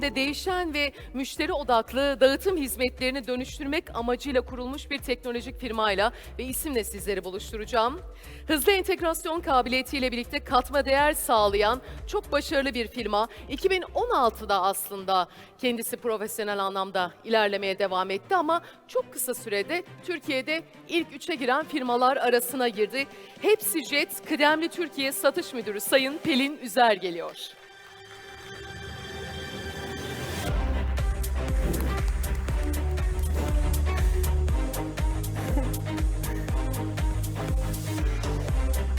günde değişen ve müşteri odaklı dağıtım hizmetlerini dönüştürmek amacıyla kurulmuş bir teknolojik firmayla ve isimle sizleri buluşturacağım. Hızlı entegrasyon kabiliyetiyle birlikte katma değer sağlayan çok başarılı bir firma. 2016'da aslında kendisi profesyonel anlamda ilerlemeye devam etti ama çok kısa sürede Türkiye'de ilk üçe giren firmalar arasına girdi. Hepsi Jet kıdemli Türkiye Satış Müdürü Sayın Pelin Üzer geliyor.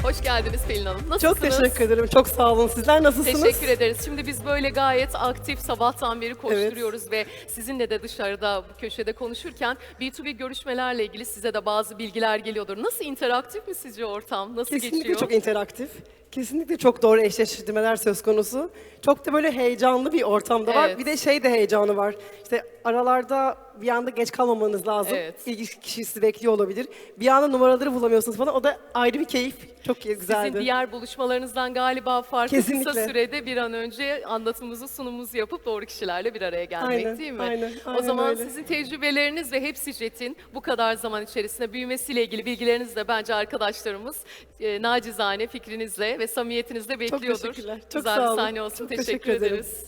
Hoş geldiniz Pelin Hanım. Nasılsınız? Çok teşekkür ederim. Çok sağ olun. Sizler nasılsınız? Teşekkür ederiz. Şimdi biz böyle gayet aktif sabahtan beri koşturuyoruz ve sizinle de dışarıda bu köşede konuşurken B2B görüşmelerle ilgili size de bazı bilgiler geliyordur. Nasıl interaktif mi sizce ortam? Nasıl Kesinlikle geçiyor? çok interaktif. Kesinlikle çok doğru eşleştirmeler söz konusu. Çok da böyle heyecanlı bir ortamda var. Evet. Bir de şey de heyecanı var. İşte aralarda bir anda geç kalmamanız lazım. Evet. İlgi kişi sizi bekliyor olabilir. Bir anda numaraları bulamıyorsunuz falan. O da ayrı bir keyif. Çok güzeldi. Sizin diğer buluşmalarınızdan galiba farklı Kesinlikle. kısa sürede bir an önce anlatımımızı, sunumumuzu yapıp doğru kişilerle bir araya gelmek Aynen, değil mi? aynen, o aynen zaman öyle. sizin tecrübeleriniz ve hepsi Jet'in bu kadar zaman içerisinde büyümesiyle ilgili bilgilerinizi de bence arkadaşlarımız e, nacizane fikrinizle ve samimiyetinizle bekliyordur. teşekkürler, çok Güzel sağ bir olun. sahne olsun. Çok teşekkür, teşekkür ederim. ederiz.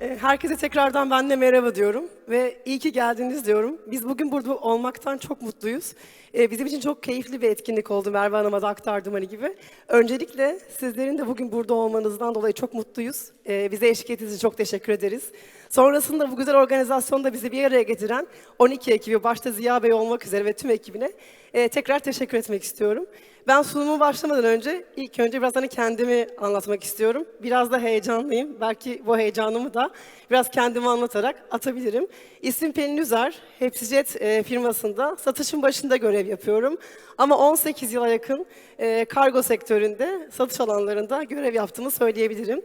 Ee, Herkese tekrardan ben de merhaba diyorum ve iyi ki geldiniz diyorum. Biz bugün burada olmaktan çok mutluyuz. Ee, Bizim için çok keyifli bir etkinlik oldu Merve Hanım'a da aktardım hani gibi. Öncelikle sizlerin de bugün burada olmanızdan dolayı çok mutluyuz. Ee, Bize eşlik ettiğiniz için çok teşekkür ederiz. Sonrasında bu güzel organizasyonda bizi bir araya getiren 12 ekibi, başta Ziya Bey olmak üzere ve tüm ekibine e, tekrar teşekkür etmek istiyorum. Ben sunumu başlamadan önce ilk önce biraz hani kendimi anlatmak istiyorum. Biraz da heyecanlıyım. Belki bu heyecanımı da biraz kendimi anlatarak atabilirim. İsmim Pelin Üzer. Hepsijet e, firmasında satışın başında görev yapıyorum. Ama 18 yıla yakın e, kargo sektöründe satış alanlarında görev yaptığımı söyleyebilirim.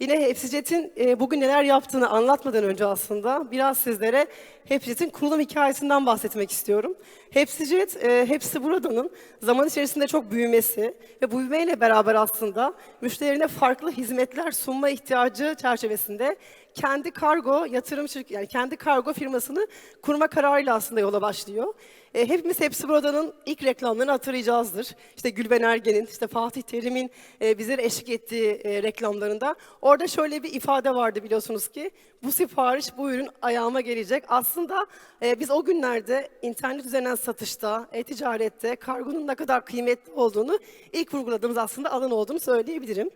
Yine Hepsijet'in e, bugün neler yaptığını anlatmadan önce aslında biraz sizlere Hepsijet'in kurulum hikayesinden bahsetmek istiyorum. Hepsijet, e, Hepsi Burada'nın zaman içerisinde çok büyümesi ve bu büyümeyle beraber aslında müşterilerine farklı hizmetler sunma ihtiyacı çerçevesinde kendi kargo yatırım şirketi yani kendi kargo firmasını kurma kararıyla aslında yola başlıyor. E, hepimiz Hepsi Burada'nın ilk reklamlarını hatırlayacağızdır. İşte Gülben Ergen'in, işte Fatih Terim'in e, bizlere eşlik ettiği e, reklamlarında. Orada şöyle bir ifade vardı biliyorsunuz ki, bu sipariş, bu ürün ayağıma gelecek. Aslında e, biz o günlerde internet üzerinden satışta, e-ticarette kargonun ne kadar kıymetli olduğunu ilk vurguladığımız aslında alan olduğunu söyleyebilirim.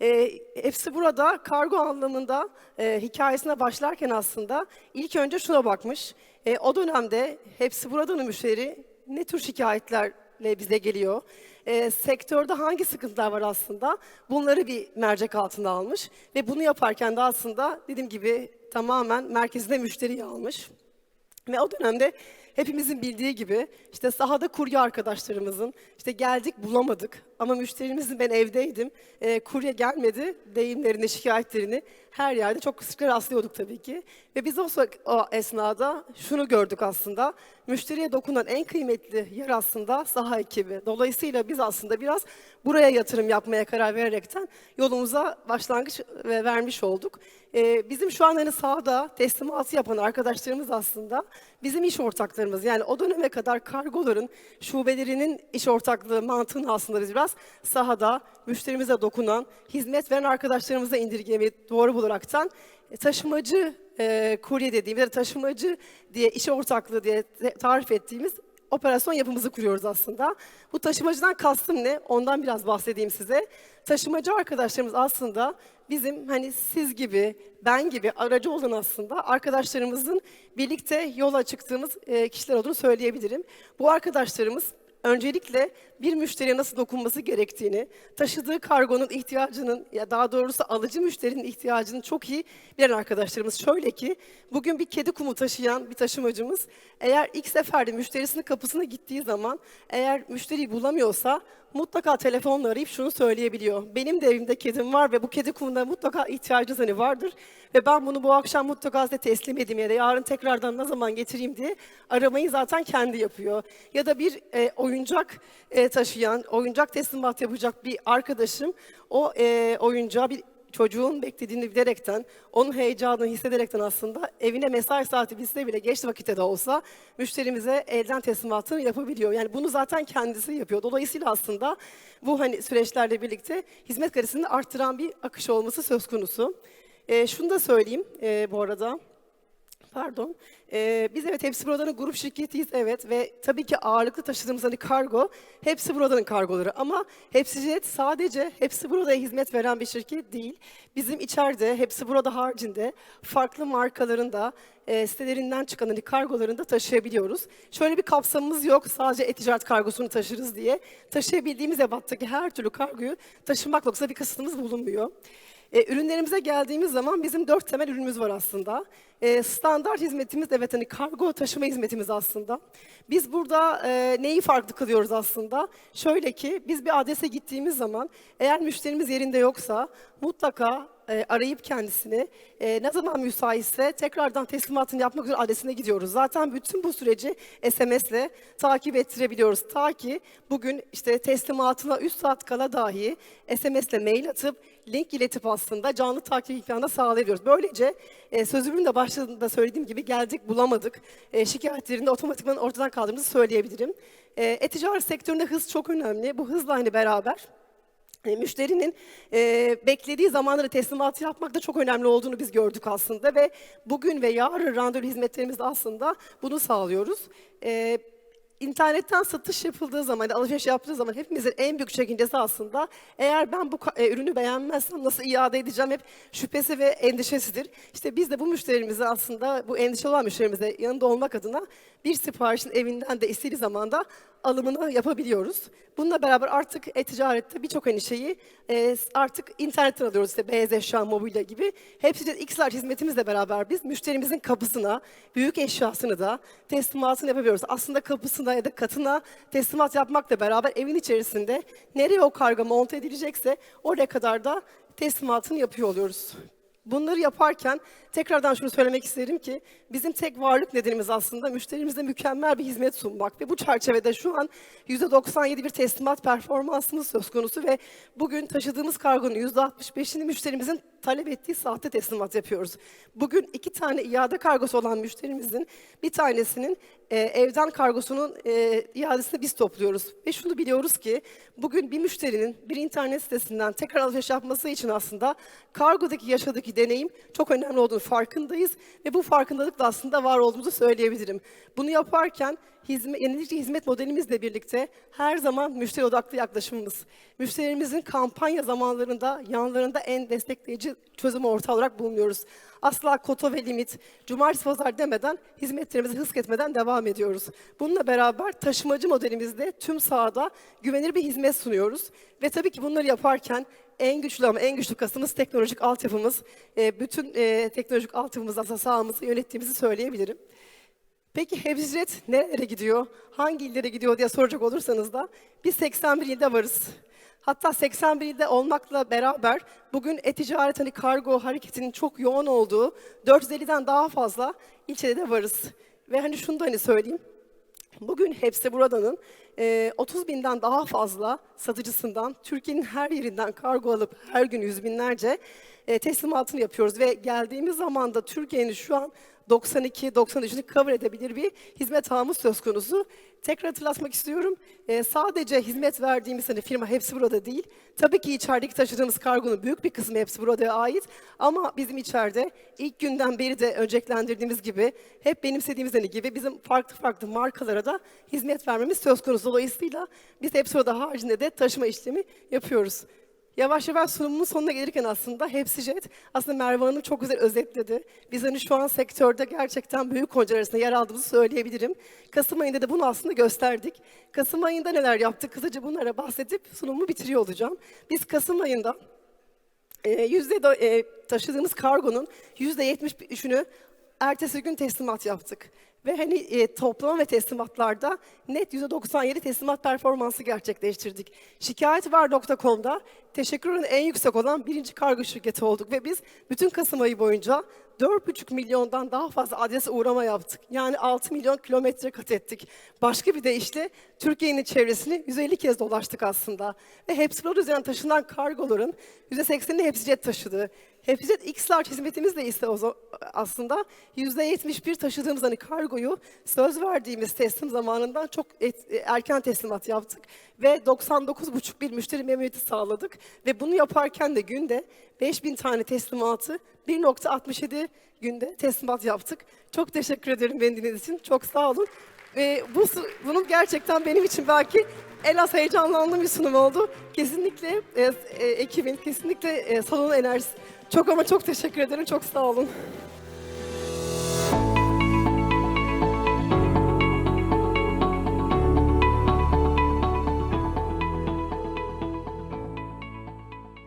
E, hepsi burada kargo anlamında e, hikayesine başlarken aslında ilk önce şuna bakmış. E, o dönemde hepsi buradanın müşteri ne tür şikayetlerle bize geliyor? E, sektörde hangi sıkıntılar var aslında? Bunları bir mercek altına almış ve bunu yaparken de aslında dediğim gibi tamamen merkezine müşteriyi almış. Ve o dönemde hepimizin bildiği gibi işte sahada kurye arkadaşlarımızın işte geldik bulamadık ama müşterimizin ben evdeydim e, kurye gelmedi deyimlerini şikayetlerini her yerde çok sıkça rastlıyorduk tabii ki. Ve biz o, o esnada şunu gördük aslında müşteriye dokunan en kıymetli yer aslında saha ekibi. Dolayısıyla biz aslında biraz buraya yatırım yapmaya karar vererekten yolumuza başlangıç ve vermiş olduk. Ee, bizim şu an hani sahada teslimatı yapan arkadaşlarımız aslında bizim iş ortaklarımız. Yani o döneme kadar kargoların şubelerinin iş ortaklığı mantığını aslında biz biraz sahada müşterimize dokunan, hizmet veren arkadaşlarımıza indirgemeyi doğru bularaktan e, taşımacı e, kurye dediğimiz ya da taşımacı diye iş ortaklığı diye tarif ettiğimiz operasyon yapımızı kuruyoruz aslında. Bu taşımacıdan kastım ne? Ondan biraz bahsedeyim size. Taşımacı arkadaşlarımız aslında bizim hani siz gibi, ben gibi aracı olan aslında arkadaşlarımızın birlikte yola çıktığımız e, kişiler olduğunu söyleyebilirim. Bu arkadaşlarımız öncelikle bir müşteriye nasıl dokunması gerektiğini, taşıdığı kargonun ihtiyacının ya daha doğrusu alıcı müşterinin ihtiyacını çok iyi bilen arkadaşlarımız. Şöyle ki bugün bir kedi kumu taşıyan bir taşımacımız eğer ilk seferde müşterisinin kapısına gittiği zaman eğer müşteriyi bulamıyorsa mutlaka telefonla arayıp şunu söyleyebiliyor. Benim de evimde kedim var ve bu kedi kumuna mutlaka ihtiyacınız hani vardır. Ve ben bunu bu akşam mutlaka size teslim edeyim ya da yarın tekrardan ne zaman getireyim diye aramayı zaten kendi yapıyor. Ya da bir e, oyuncak e, taşıyan, oyuncak teslimat yapacak bir arkadaşım o e, oyuncağı bir çocuğun beklediğini bilerekten, onun heyecanını hissederekten aslında evine mesai saati bitse bile geç vakitte de olsa müşterimize elden teslimatını yapabiliyor. Yani bunu zaten kendisi yapıyor. Dolayısıyla aslında bu hani süreçlerle birlikte hizmet kalitesini arttıran bir akış olması söz konusu. Ee, şunu da söyleyeyim e, bu arada. Pardon. Ee, biz evet hepsi buradanın grup şirketiyiz evet ve tabii ki ağırlıklı taşıdığımız hani kargo hepsi buradanın kargoları ama hepsi jet sadece hepsi buradaya hizmet veren bir şirket değil. Bizim içeride hepsi burada haricinde farklı markaların da e, sitelerinden çıkan hani kargolarını da taşıyabiliyoruz. Şöyle bir kapsamımız yok sadece e-ticaret kargosunu taşırız diye. Taşıyabildiğimiz ebattaki her türlü kargoyu taşımak yoksa bir kısıtımız bulunmuyor. E, ürünlerimize geldiğimiz zaman bizim dört temel ürünümüz var aslında. E, standart hizmetimiz evet hani kargo taşıma hizmetimiz aslında. Biz burada e, neyi farklı kılıyoruz aslında? Şöyle ki biz bir adrese gittiğimiz zaman eğer müşterimiz yerinde yoksa mutlaka e, arayıp kendisini e, ne zaman müsaitse tekrardan teslimatını yapmak üzere adresine gidiyoruz. Zaten bütün bu süreci SMS'le takip ettirebiliyoruz. Ta ki bugün işte teslimatına 3 saat kala dahi SMS'le mail atıp link iletip aslında canlı takip imkanı sağlayabiliyoruz. Böylece e, sözümün de başladığında söylediğim gibi geldik bulamadık. E, şikayetlerini otomatikman ortadan kaldırdığımızı söyleyebilirim. E, e-ticaret sektöründe hız çok önemli. Bu hızla hani beraber müşterinin e, beklediği zamanları teslimatı yapmak da çok önemli olduğunu biz gördük aslında ve bugün ve yarın randevu hizmetlerimizde aslında bunu sağlıyoruz. E, İnternetten satış yapıldığı zaman, alışveriş yaptığı zaman hepimizin en büyük çekincesi aslında eğer ben bu e, ürünü beğenmezsem nasıl iade edeceğim hep şüphesi ve endişesidir. İşte biz de bu müşterimize aslında bu endişe olan müşterimize yanında olmak adına bir siparişin evinden de istediği zamanda alımını yapabiliyoruz. Bununla beraber artık e-ticarette birçok hani şeyi e, artık internetten alıyoruz işte beyaz eşya, mobilya gibi. Hepsi de Xlar hizmetimizle beraber biz müşterimizin kapısına, büyük eşyasını da teslimatını yapabiliyoruz. Aslında kapısına ya da katına teslimat yapmakla beraber evin içerisinde nereye o kargo monte edilecekse oraya kadar da teslimatını yapıyor oluyoruz. Bunları yaparken tekrardan şunu söylemek isterim ki bizim tek varlık nedenimiz aslında müşterimize mükemmel bir hizmet sunmak ve bu çerçevede şu an %97 bir teslimat performansımız söz konusu ve bugün taşıdığımız kargonun %65'ini müşterimizin talep ettiği sahte teslimat yapıyoruz. Bugün iki tane iade kargosu olan müşterimizin bir tanesinin e, evden kargosunun e, iadesini biz topluyoruz. Ve şunu biliyoruz ki bugün bir müşterinin bir internet sitesinden tekrar alışveriş yapması için aslında kargodaki yaşadığı deneyim çok önemli olduğunu farkındayız ve bu farkındalıkla aslında var olduğumuzu söyleyebilirim. Bunu yaparken hizmet, yenilikçi hizmet modelimizle birlikte her zaman müşteri odaklı yaklaşımımız. Müşterimizin kampanya zamanlarında yanlarında en destekleyici çözüm ortağı olarak bulunuyoruz. Asla kota ve limit, cumartesi pazar demeden hizmetlerimizi hız etmeden devam ediyoruz. Bununla beraber taşımacı modelimizde tüm sahada güvenilir bir hizmet sunuyoruz. Ve tabii ki bunları yaparken en güçlü ama en güçlü kasımız teknolojik altyapımız. E, bütün e, teknolojik altyapımız aslında sahamızı yönettiğimizi söyleyebilirim. Peki Hepsijet nerelere gidiyor, hangi illere gidiyor diye soracak olursanız da biz 81 ilde varız. Hatta 81 ilde olmakla beraber bugün e-ticaret hani kargo hareketinin çok yoğun olduğu 450'den daha fazla ilçede de varız. Ve hani şunu da hani söyleyeyim. Bugün hepsi buradanın e, 30 binden daha fazla satıcısından Türkiye'nin her yerinden kargo alıp her gün yüz binlerce e, teslimatını yapıyoruz ve geldiğimiz zaman da Türkiye'nin şu an 92-93'ünü cover edebilir bir hizmet ağımız söz konusu. Tekrar hatırlatmak istiyorum. e, sadece hizmet verdiğimiz hani firma hepsi burada değil. Tabii ki içerideki taşıdığımız kargonun büyük bir kısmı hepsi burada ait. Ama bizim içeride ilk günden beri de önceliklendirdiğimiz gibi hep benimsediğimiz hani gibi bizim farklı farklı markalara da hizmet vermemiz söz konusu. Dolayısıyla biz hepsi burada haricinde de taşıma işlemi yapıyoruz. Yavaş yavaş sunumun sonuna gelirken aslında hepsi jet. Aslında Merve Hanım çok güzel özetledi. Biz hani şu an sektörde gerçekten büyük hocalar arasında yer aldığımızı söyleyebilirim. Kasım ayında da bunu aslında gösterdik. Kasım ayında neler yaptık? Kısaca bunlara bahsedip sunumu bitiriyor olacağım. Biz Kasım ayında e, yüzde e, taşıdığımız kargonun yüzde yetmiş üçünü ertesi gün teslimat yaptık. Ve hani e, toplama ve teslimatlarda net %97 teslimat performansı gerçekleştirdik. Şikayetvar.com'da teşekkür oranı en yüksek olan birinci kargo şirketi olduk ve biz bütün Kasım ayı boyunca 4,5 milyondan daha fazla adrese uğrama yaptık. Yani 6 milyon kilometre kat ettik. Başka bir deyişle Türkiye'nin çevresini 150 kez dolaştık aslında. Ve Hepsilon üzerinden taşınan kargoların %80'ini Hepsijet taşıdı. Hepsijet X-Large hizmetimiz de ise aslında %71 taşıdığımız hani kargoyu söz verdiğimiz teslim zamanından çok et- erken teslimat yaptık. Ve 99,5 bir müşteri memnuniyeti sağladık. Ve bunu yaparken de günde 5000 tane teslimatı 1.67 günde teslimat yaptık. Çok teşekkür ederim beni dinlediğiniz için. Çok sağ olun. Ve bu bunun gerçekten benim için belki en az heyecanlandığım bir sunum oldu. Kesinlikle e, e, ekibin, kesinlikle e, salonun enerjisi. Çok ama çok teşekkür ederim. Çok sağ olun.